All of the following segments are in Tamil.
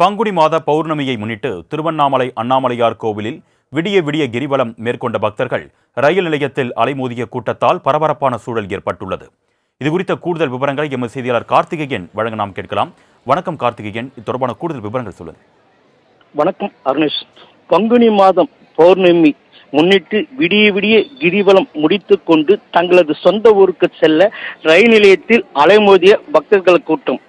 பங்குனி மாத பௌர்ணமியை முன்னிட்டு திருவண்ணாமலை அண்ணாமலையார் கோவிலில் விடிய விடிய கிரிவலம் மேற்கொண்ட பக்தர்கள் ரயில் நிலையத்தில் அலைமோதிய கூட்டத்தால் பரபரப்பான சூழல் ஏற்பட்டுள்ளது. இது குறித்த கூடுதல் விவரங்களை எமது செய்தியாளர் கார்த்திகேயன் வழங்க நாம் கேட்கலாம். வணக்கம் கார்த்திகேயன். இது தொடர்பான கூடுதல் விவரங்கள் சொல்லுங்க வணக்கம் அருணேஷ். பங்குனி மாதம் பௌர்ணமி முன்னிட்டு விடிய விடிய கிரிவலம் முடித்து கொண்டு தங்களது சொந்த ஊருக்கு செல்ல ரயில் நிலையத்தில் அலைமோதிய பக்தர்கள் கூட்டம்.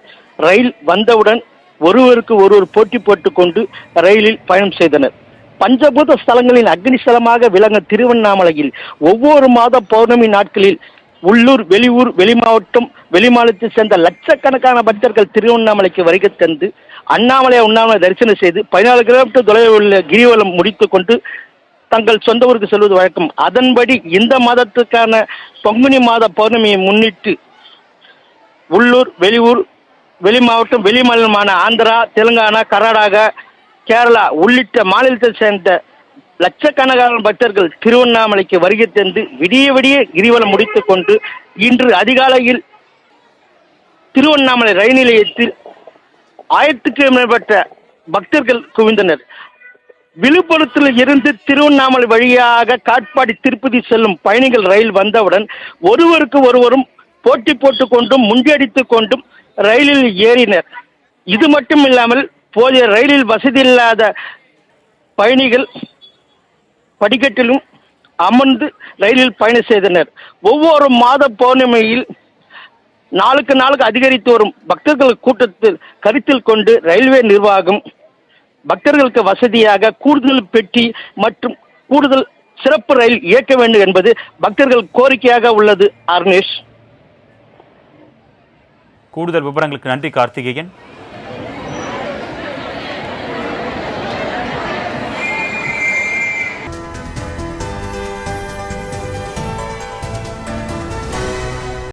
ரயில் வந்தவுடன் ஒருவருக்கு ஒருவர் போட்டி போட்டுக் கொண்டு ரயிலில் பயணம் செய்தனர். பஞ்சபூத ஸ்தலங்களின் அக்னிஸ்தலமாக விளங்கும் திருவண்ணாமலையில் ஒவ்வொரு மாத பௌர்ணமி நாட்களில் உள்ளூர் வெளியூர் வெளிமாவட்டம் வெளிமாநிலத்தை சேர்ந்த லட்சக்கணக்கான பக்தர்கள் திருவண்ணாமலைக்கு வருகை தந்து அண்ணாமலை உண்ணாமலை தரிசனம் செய்து பதினாலு கிலோமீட்டர் தொலைவில் உள்ள கிரிவலம் முடித்து கொண்டு தங்கள் சொந்த ஊருக்கு செல்வது வழக்கம். அதன்படி இந்த மாதத்துக்கான பங்குனி மாத பௌர்ணமியை முன்னிட்டு உள்ளூர் வெளியூர் வெளி மாவட்டம் வெளி மாநிலமான ஆந்திரா தெலுங்கானா கர்நாடகா கேரளா உள்ளிட்ட மாநிலத்தை சேர்ந்த லட்சக்கணக்கான பக்தர்கள் திருவண்ணாமலைக்கு வருகை தந்து விடிய விடிய கிரிவலம் முடித்துக் கொண்டு இன்று அதிகாலையில் திருவண்ணாமலை ரயில் நிலையத்தில் ஆயிரத்துக்கு மேற்பட்ட பக்தர்கள் குவிந்தனர். விழுப்புரத்தில் இருந்து திருவண்ணாமலை வழியாக காட்பாடி திருப்பதி செல்லும் பயணிகள் ரயில் வந்தவுடன் ஒருவருக்கு ஒருவரும் போட்டி போட்டுக் கொண்டும் முண்டியடித்துக் கொண்டும் ரயிலில் ஏறினர். இது மட்டும் இல்லாமல் போதிய ரயிலில் வசதி இல்லாத பயணிகள் படிக்கட்டிலும் அமர்ந்து ரயிலில் பயணம் செய்தனர். ஒவ்வொரு மாத பௌர்ணமியில் நாளுக்கு நாளுக்கு அதிகரித்து வரும் பக்தர்கள் கூட்டத்தில் கருத்தில் கொண்டு ரயில்வே நிர்வாகம் பக்தர்களுக்கு வசதியாக கூடுதல் பெட்டி மற்றும் கூடுதல் சிறப்பு ரயில் இயக்க வேண்டும் என்பது பக்தர்கள் கோரிக்கையாக உள்ளது அர்னேஷ் கூடுதல் விவரங்களுக்கு நன்றி கார்த்திகேயன்.